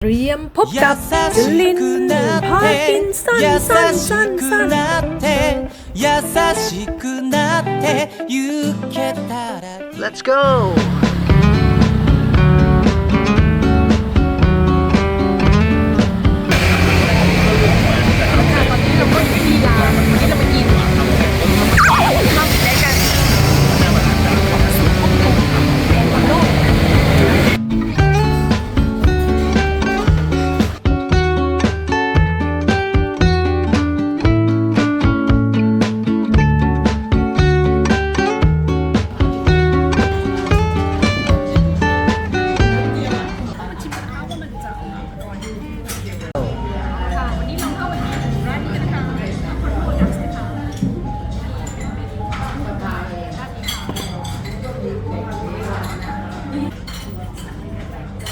เตรียมพบกับจลินพากินสันสันสันสัน なって優しくなってゆけたら Let's go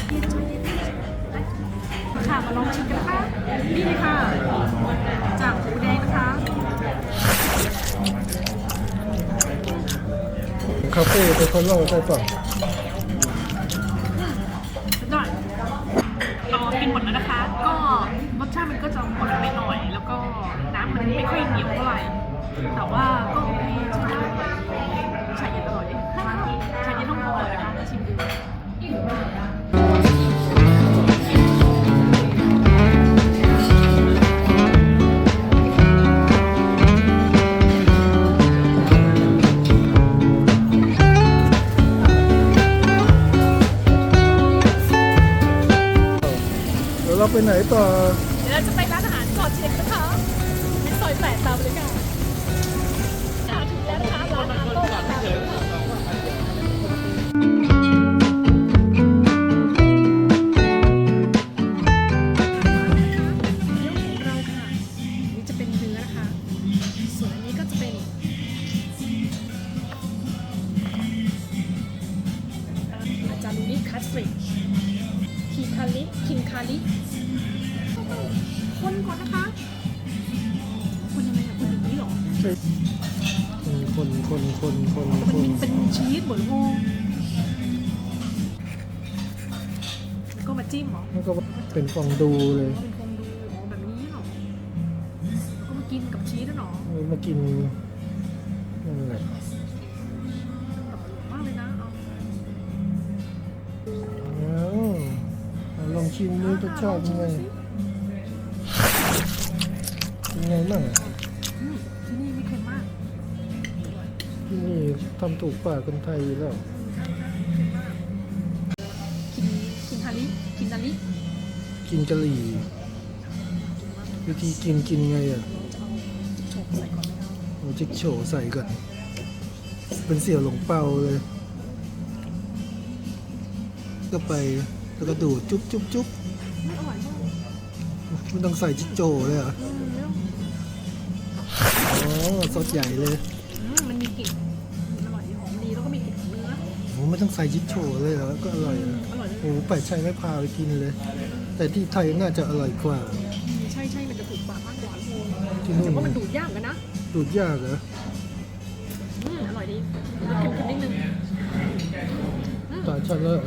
ค่ะมาลองชิมกันนะคะนี่เลยค่ะ จากหมูแดงนะคะคาเฟ่เป็นคนเล่าใช่ป่ะหน่อยเรากินหมดแล้วนะคะ ก็รสชาติมันก็จะหวานไปหน่อย แล้วก็น้ำมันไม่ค่อยเหนียวเท่าไหร่แต่ว่าก็โอเคใช้ได้ ไปไหนต่อ เดี๋ยวเราจะไปร้านอาหารก่อนเช็คนะคะในซอยแปดตามเลยค่ะถึงแล้วนะคะร้านอาหารโต๊ะค่ะเราค่ะนี่จะเป็นเนื้อนะคะ ส่วนอันนี้ก็จะเป็นอาจารย์ลูนิคัสริคิงคาลิคิงคาลิคนก่อนนะคะคนยังไงอะคนอย่างนี้เหรอคนคนคนคนคมันนมีเป็นชีสเหมือนโฮแล้วก็มาจิ้มเหรอแล้วก็เป็นฟองดูเลยก็เป็นคงดูอ๋อแบบนี้เหรอแล้วก็มากินกับชีสด้วยเหรอมากินนั่ เอาลองชิมดูรสชาติยังไงเป็นไงบ้างอะที่นี่ไม่เค็มมากที่นี่ทำถูกปากคนไทยแล้วคินคินฮาริคินนาริกินกะหรี่วิธีกินกินไงอะโอนนะคะเอาจิ๊กโฉใส่ก่อนเป็นเสี่ยวหลงเปาเลย ก็ไป แล้วก็ดูดจุ๊บจุ๊บจุ๊บไม่อร่อยมากไม่ต้องใส่จิ๊กโจเลยเหรออืมแล้วอ๋อซดใหญ่เลยอืมมันมีกลิ่นอร่อยหอมดีแล้วก็มีกลิ่นของเนื้อโอ้ไม่ต้องใส่จิ๊กโฉเลยเหรอก็อร่อยอะอร่อยเลยโอ้ไปใช้ไม่พาไปกินเลย แต่ที่ไทยน่าจะอร่อยกว่าอืมใช่ใช่มันจะถูกปากมากกว่าโฮที่นู่นแต่ว่ามันดูดยากเหมือนกันนะ ดูดยากเหรออืมอร่อยดีรสเค็มๆนิดนึงตาชันแล้ว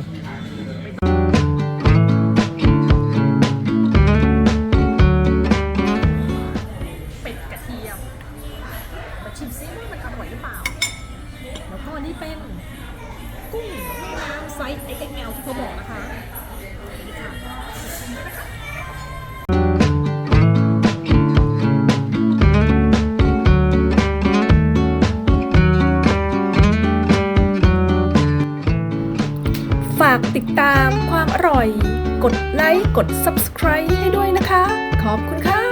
ชิมซิว่ามันอร่อยหรือเปล่า แล้วก็นี่เป็นกุ้งน้ำไซส์ XXL ที่เขาบอกนะคะนี่ค่ะฝากติดตามความอร่อย กดไลค์ กด subscribe ให้ด้วยนะคะ ขอบคุณค่ะ